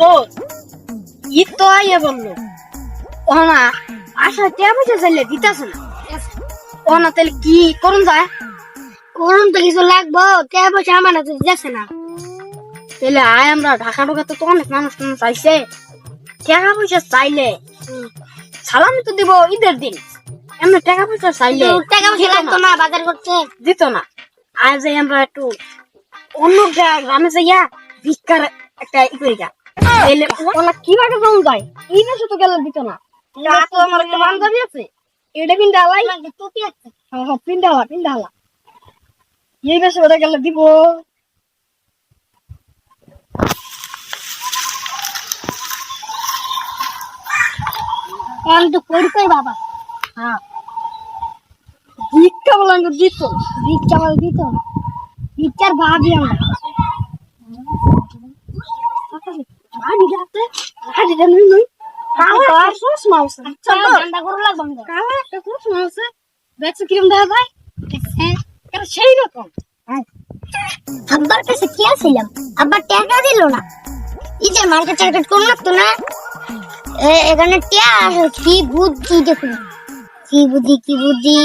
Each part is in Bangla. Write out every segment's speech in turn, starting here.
ও ঈদ তো আইয়া বলল। ও না আশা টিয়া পয়সা চাইলে দিতেছে না। তাহলে কি করুন যায়? করুন তো কিছু লাগবো পয়সা আমার তো দিতেছে না। তাহলে আয় আমরা ঢাকা ঢোকাতে তো অনেক মানুষ টানুষ আইসে টাকা পয়সা চাইলে সালামি তো দিব ঈদের দিন। এমনি টাকা পয়সা চাইলে টাকা পয়সা লাগতো না, বাজার করতে। দিত না। আজ আমরা একটু অন্য গ্রা- গ্রামে যাইয়া ভিক্ষার একটা ই করি গা কীভাবে যায় এই বেশি তো গেলে দিত না। তা তো আমার একটা বান্ধবী আছে। এটা পিন্ডা আলাই। টুপি আছে। হ্যাঁ হ্যাঁ পিন্ডা হলা পিন্ডা হলা এই বেশি ওটা গেলে দিব। আমি তো করি বাবা। হ্যাঁ। ভিক্ষা তো দিত। ভিক্ষা বলে দিত। ভিক্ষার ভাবি আমরা আনি যাতে আনি যাতে নুই নুই কালা আর সস মাউস চলো ঠান্ডা করে লাগবে আমাদের। কালা একটা সস মাউস দেখছ কিরম দেখা যায় এটা সেই রকম আব্বার কাছে কি আসছিলাম আব্বার টাকা দিল না এই যে মার্কেট টার্গেট করুন লাগতো না এ- এখানে টিয়া কি বুদ্ধি দেখুন কি বুদ্ধি? কি বুদ্ধি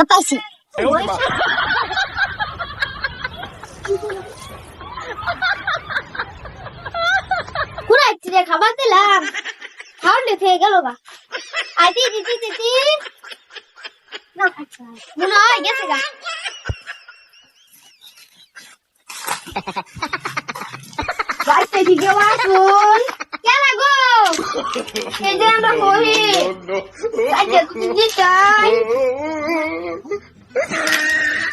পাইছি। পুরা চিড়ে খাবার দিলাম খাওয়ার দেখে গেল গা আইতি দিতি দিতি না আচ্ছা মনে হয় গেছে গা বাইতে ভিডিও আসুন কেন গো এই যে আমরা বলি আজকে দিদি চাই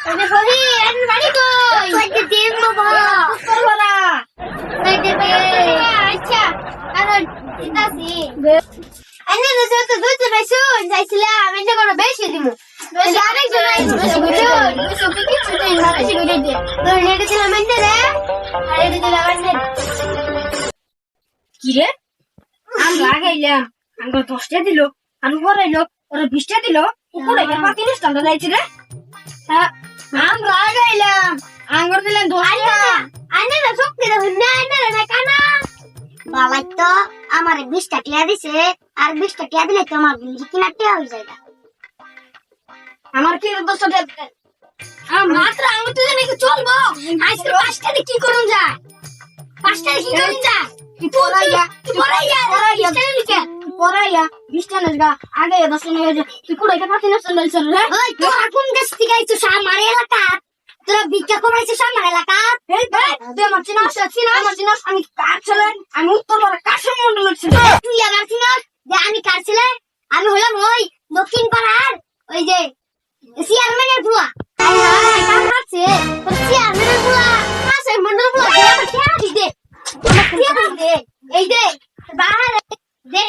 এই যে বলি এন বাড়ি কই আজকে দিন বাবা করবলা এই যে বে আচ্ছা আর দিতাছি আনে তো তো দুধ বেশুন যাইছিলাম এটা কোনো বেশি দিমু বেশি আরেকজন আইছে বেশি করে বেশি কিছু দেই না বেশি করে দিয়ে তো নেটে ছিলাম এনে রে আর এটা দিলাম এনে কি রে আমরা আগাইলাম আমরা দশটা দিল আমি পড়াইলো ওরা বিশটা দিল উপরে গিয়ে পাতি নিস্তান্ত যাইছি রে হ্যাঁ আমরা আগাইলাম আঙ্গুর দিলেন দশটা আনে না শক্তি না আনে না কানা বাবা তো আমার বিশটা টিয়া দিছে আর বিশটা টিয়া দিলে তো আমার কিনা টিয়া হয়ে যায় আমার কি দেবে? মাত্র আঙুর তো নাকি চলবো? আজকে পাঁচটা কি করুন যায় পাঁচটা কি করুন যায় পড়াইয়া পড়াইয়া পড়াইয়া পড়াইয়া বিশটা নেস আগে দশ হয়ে যায় তুই কুড়াইতে পাতি নিস্তান্ত যাইছ রে ওই তোরা কোন দেশ থেকে আমার এলাকা তোরা ভিক্ষা কমাইছিস আমার এলাকা এই ভাই তুই আমার চিনাস চিনাস আমার চিনাস আমি কার ছেলে? আমি উত্তর পাড়া কাশেম মন্ডলের ছেলে? তুই আমার চিনস যে আমি কার ছেলে? আমি হলাম ওই দক্ষিণ পাড়ার ওই যে চেয়ারম্যানের তোর চেয়ারম্যানের মন্ডল দে? এই দে বাহারে দে।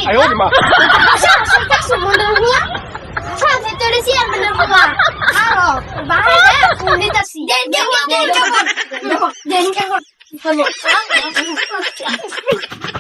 দিতাছি দে দে দে দে দে দে